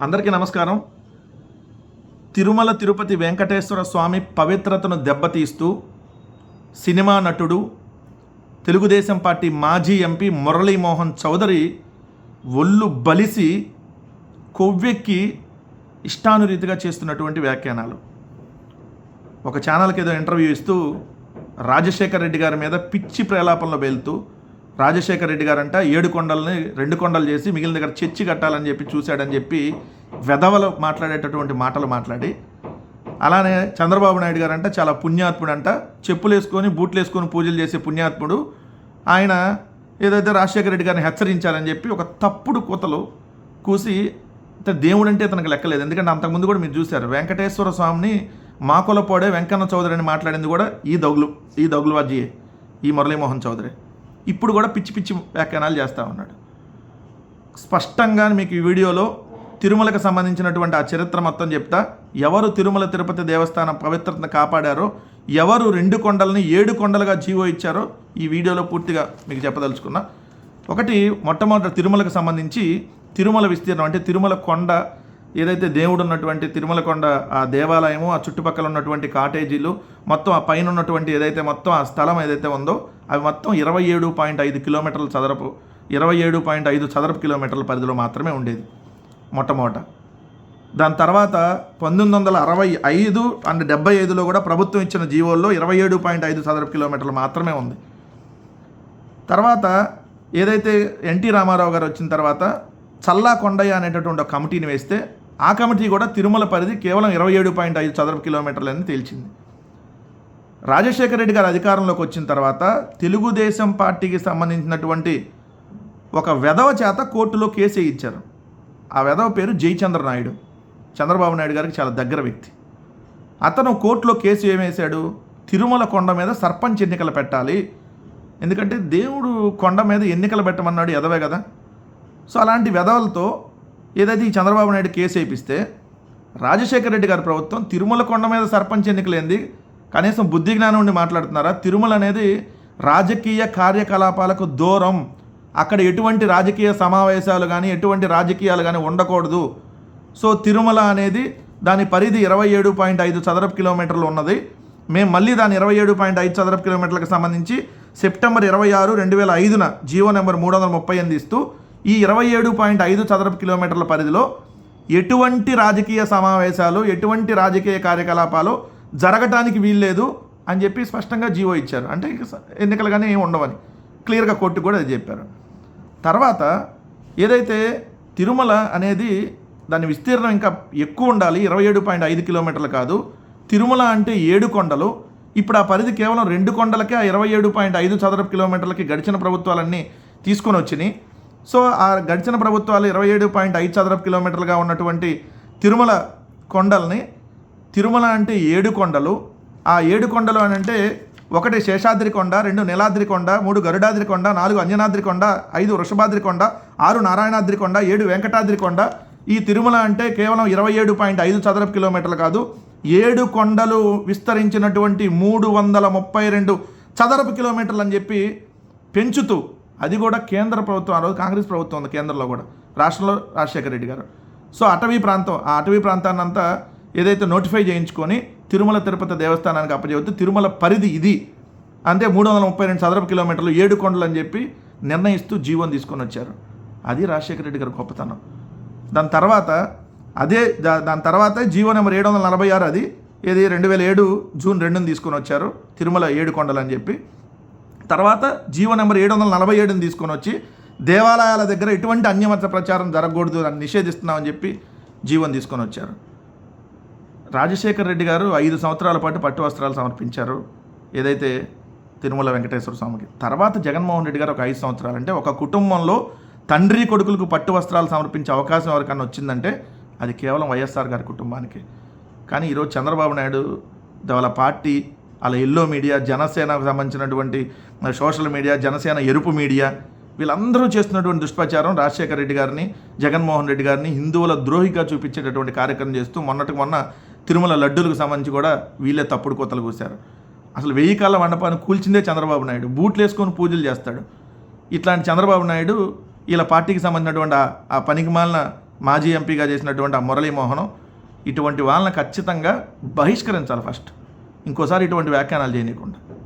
అందరికీ నమస్కారం. తిరుమల తిరుపతి వెంకటేశ్వర స్వామి పవిత్రతను దెబ్బతీస్తూ సినిమా నటుడు తెలుగుదేశం పార్టీ మాజీ ఎంపీ మురళీమోహన్ చౌదరి ఒళ్ళు బలిసి కొవ్వెక్కి ఇష్టానురీతిగా చేస్తున్నటువంటి వ్యాఖ్యానాలు. ఒక ఛానల్కి ఏదో ఇంటర్వ్యూ ఇస్తూ రాజశేఖర్ రెడ్డి గారి మీద పిచ్చి ప్రేలాపనలో వెళ్తూ రాజశేఖర్ రెడ్డి గారంట ఏడు కొండల్ని రెండు కొండలు చేసి మిగిలిన దగ్గర చర్చి కట్టాలని చెప్పి చూశాడని చెప్పి వెధవలు మాట్లాడేటటువంటి మాటలు మాట్లాడి అలానే చంద్రబాబు నాయుడు గారంట చాలా పుణ్యాత్ముడు అంట చెప్పులు వేసుకొని బూట్లు వేసుకొని పూజలు చేసే పుణ్యాత్ముడు ఆయన ఏదైతే రాజశేఖర రెడ్డి గారిని హెచ్చరించారని చెప్పి ఒక తప్పుడు కూతలు కూసి దేవుడు అంటే ఇతనికి లెక్కలేదు. ఎందుకంటే అంతకుముందు కూడా మీరు చూశారు వెంకటేశ్వర స్వామిని మాకులపోడే వెంకన్న చౌదరి అని మాట్లాడింది కూడా ఈ దగులు ఈ దగులు వాజీయే ఈ మురళీమోహన్ చౌదరి. ఇప్పుడు కూడా పిచ్చి పిచ్చి వ్యాఖ్యానాలు చేస్తూ ఉన్నాడు. స్పష్టంగా మీకు ఈ వీడియోలో తిరుమలకు సంబంధించినటువంటి ఆ చరిత్ర మొత్తం చెప్తా. ఎవరు తిరుమల తిరుపతి దేవస్థానం పవిత్రతను కాపాడారో ఎవరు రెండు కొండలని ఏడు కొండలుగా జీవో ఇచ్చారో ఈ వీడియోలో పూర్తిగా మీకు చెప్పదలుచుకున్నా. ఒకటి మొట్టమొదటి తిరుమలకు సంబంధించి తిరుమల విస్తీర్ణం అంటే తిరుమల కొండ ఏదైతే దేవుడు ఉన్నటువంటి తిరుమల కొండ ఆ దేవాలయము ఆ చుట్టుపక్కల ఉన్నటువంటి కాటేజీలు మొత్తం ఆ పైన ఉన్నటువంటి ఏదైతే మొత్తం ఆ స్థలం ఏదైతే ఉందో అవి మొత్తం ఇరవై ఏడు పాయింట్ ఐదు కిలోమీటర్ల చదరపు ఇరవై ఏడు పాయింట్ ఐదు చదరపు కిలోమీటర్ల పరిధిలో మాత్రమే ఉండేది మొట్టమొదట. దాని తర్వాత పంతొమ్మిది వందల అరవై ఐదు అండ్ డెబ్బై ఐదులో కూడా ప్రభుత్వం ఇచ్చిన జీవోల్లో ఇరవై ఏడు పాయింట్ ఐదు చదరపు కిలోమీటర్లు మాత్రమే ఉంది. తర్వాత ఏదైతే ఎన్టీ రామారావు గారు వచ్చిన తర్వాత చల్లా కొండయ్య అనేటటువంటి ఒక కమిటీని వేస్తే ఆ కమిటీ కూడా తిరుమల పరిధి కేవలం ఇరవై ఏడు పాయింట్ ఐదు చదరపు కిలోమీటర్లని తేల్చింది. రాజశేఖర రెడ్డి గారు అధికారంలోకి వచ్చిన తర్వాత తెలుగుదేశం పార్టీకి సంబంధించినటువంటి ఒక వెధవ చేత కోర్టులో కేసు ఇచ్చారు ఆ వెధవ పేరు జయచంద్ర నాయుడు చంద్రబాబు నాయుడు గారికి చాలా దగ్గర వ్యక్తి. అతను కోర్టులో కేసు ఏమేశాడు? తిరుమల కొండ మీద సర్పంచ్ ఎన్నికలు పెట్టాలి. ఎందుకంటే దేవుడు కొండ మీద ఎన్నికలు పెట్టమన్నాడు ఎదవే కదా. సో అలాంటి వెధవలతో ఏదైతే ఈ చంద్రబాబు నాయుడు కేసు వేయిస్తే రాజశేఖర రెడ్డి గారి ప్రభుత్వం తిరుమల కొండ మీద సర్పంచ్ ఎన్నికలేంది కనీసం బుద్ధి జ్ఞానం ఉండి మాట్లాడుతున్నారా? తిరుమల అనేది రాజకీయ కార్యకలాపాలకు దూరం. అక్కడ ఎటువంటి రాజకీయ సమావేశాలు కానీ ఎటువంటి రాజకీయాలు కానీ ఉండకూడదు. సో తిరుమల అనేది దాని పరిధి ఇరవై ఏడు పాయింట్ ఐదు చదరపు కిలోమీటర్లు ఉన్నది. మేము మళ్ళీ దాని ఇరవై ఏడు పాయింట్ ఐదు చదరపు కిలోమీటర్లకు సంబంధించి సెప్టెంబర్ ఇరవై ఆరు రెండు వేల ఐదున జీవో నెంబర్ మూడు వందల ముప్పై ఎనిమిది ఇస్తూ ఈ ఇరవై ఏడు పాయింట్ ఐదు చదరపు కిలోమీటర్ల పరిధిలో ఎటువంటి రాజకీయ సమావేశాలు ఎటువంటి రాజకీయ కార్యకలాపాలు జరగటానికి వీల్లేదు అని చెప్పి స్పష్టంగా జీవో ఇచ్చారు. అంటే ఎన్నికలు కానీ ఏమి ఉండవని. క్లియర్గా కోర్టు కూడా అది చెప్పారు. తర్వాత ఏదైతే తిరుమల అనేది దాని విస్తీర్ణం ఇంకా ఎక్కువ ఉండాలి ఇరవై ఏడు పాయింట్ ఐదు కిలోమీటర్లు కాదు తిరుమల అంటే ఏడు కొండలు ఇప్పుడు ఆ పరిధి కేవలం రెండు కొండలకే ఆ ఇరవై ఏడు పాయింట్ ఐదు చదరపు కిలోమీటర్లకి గడిచిన ప్రభుత్వాలన్నీ తీసుకొని వచ్చినాయి. సో ఆ గడిచిన ప్రభుత్వాలు ఇరవై ఏడు పాయింట్ ఐదు చదరపు కిలోమీటర్లుగా ఉన్నటువంటి తిరుమల కొండల్ని తిరుమల అంటే ఏడు కొండలు ఆ ఏడు కొండలు అని అంటే ఒకటి శేషాద్రి కొండ రెండు నీలాద్రి కొండ మూడు గరుడాద్రి కొండ నాలుగు అంజనాద్రి కొండ ఐదు వృషభాద్రి కొండ ఆరు నారాయణాద్రి కొండ ఏడు వెంకటాద్రి కొండ. ఈ తిరుమల అంటే కేవలం ఇరవై ఏడు పాయింట్ ఐదు చదరపు కిలోమీటర్లు కాదు ఏడు కొండలు విస్తరించినటువంటి మూడు వందల ముప్పై రెండు చదరపు కిలోమీటర్లు అని చెప్పి పెంచుతూ అది కూడా కేంద్ర ప్రభుత్వం ఆ రోజు కాంగ్రెస్ ప్రభుత్వం ఉంది కేంద్రంలో కూడా రాష్ట్రంలో రాజశేఖర రెడ్డి గారు. సో అటవీ ప్రాంతం ఆ అటవీ ప్రాంతాన్ని అంతా ఏదైతే నోటిఫై చేయించుకొని తిరుమల తిరుపతి దేవస్థానానికి అప్పచెబితే తిరుమల పరిధి ఇది. అంటే మూడు వందల ముప్పై రెండు చదరపు కిలోమీటర్లు ఏడు కొండలు అని చెప్పి నిర్ణయిస్తూ జీవం తీసుకొని వచ్చారు. అది రాజశేఖర రెడ్డి గారి గొప్పతనం. దాని తర్వాత అదే దా దాని తర్వాత జీవో నెంబర్ ఏడు వందల నలభై ఆరు అది ఇది రెండు వేల ఏడు జూన్ రెండుని తీసుకొని వచ్చారు తిరుమల ఏడు కొండలు అని చెప్పి. తర్వాత జీవో నెంబర్ ఏడు వందల నలభై ఏడుని తీసుకొని వచ్చి దేవాలయాల దగ్గర ఎటువంటి అన్యమత ప్రచారం జరగకూడదు అని నిషేధిస్తున్నామని చెప్పి జీవం తీసుకొని వచ్చారు. రాజశేఖర్ రెడ్డి గారు ఐదు సంవత్సరాల పాటు పట్టు వస్త్రాలు సమర్పించారు. ఏదైతే తిరుమల వెంకటేశ్వర స్వామికి. తర్వాత జగన్మోహన్ రెడ్డి గారు ఒక ఐదు సంవత్సరాలు. అంటే ఒక కుటుంబంలో తండ్రి కొడుకులకు పట్టు వస్త్రాలు సమర్పించే అవకాశం ఎవరికన్నా వచ్చిందంటే అది కేవలం వైఎస్ఆర్ గారి కుటుంబానికి. కానీ ఈరోజు చంద్రబాబు నాయుడు వాళ్ళ పార్టీ వాళ్ళ ఎల్లో మీడియా జనసేనకు సంబంధించినటువంటి సోషల్ మీడియా జనసేన ఎరుపు మీడియా వీళ్ళందరూ చేస్తున్నటువంటి దుష్ప్రచారం రాజశేఖర రెడ్డి గారిని జగన్మోహన్ రెడ్డి గారిని హిందువుల ద్రోహిగా చూపించేటటువంటి కార్యక్రమం చేస్తూ మొన్నటికి మొన్న తిరుమల లడ్డూలకు సంబంధించి కూడా వీళ్ళే తప్పుడు కోతలు కూశారు. అసలు వెయ్యి కాల మండపాన్ని కూల్చిందే చంద్రబాబు నాయుడు. బూట్లు వేసుకొని పూజలు చేస్తాడు. ఇట్లాంటి చంద్రబాబు నాయుడు వీళ్ళ పార్టీకి సంబంధించినటువంటి ఆ- ఆ పనికి మాలిన మాజీ ఎంపీగా చేసినటువంటి ఆ మురళీమోహనం ఇటువంటి వాళ్ళని ఖచ్చితంగా బహిష్కరించాలి ఫస్ట్. ఇంకోసారి ఇటువంటి వ్యాఖ్యానాలు చేయనీయకుండా.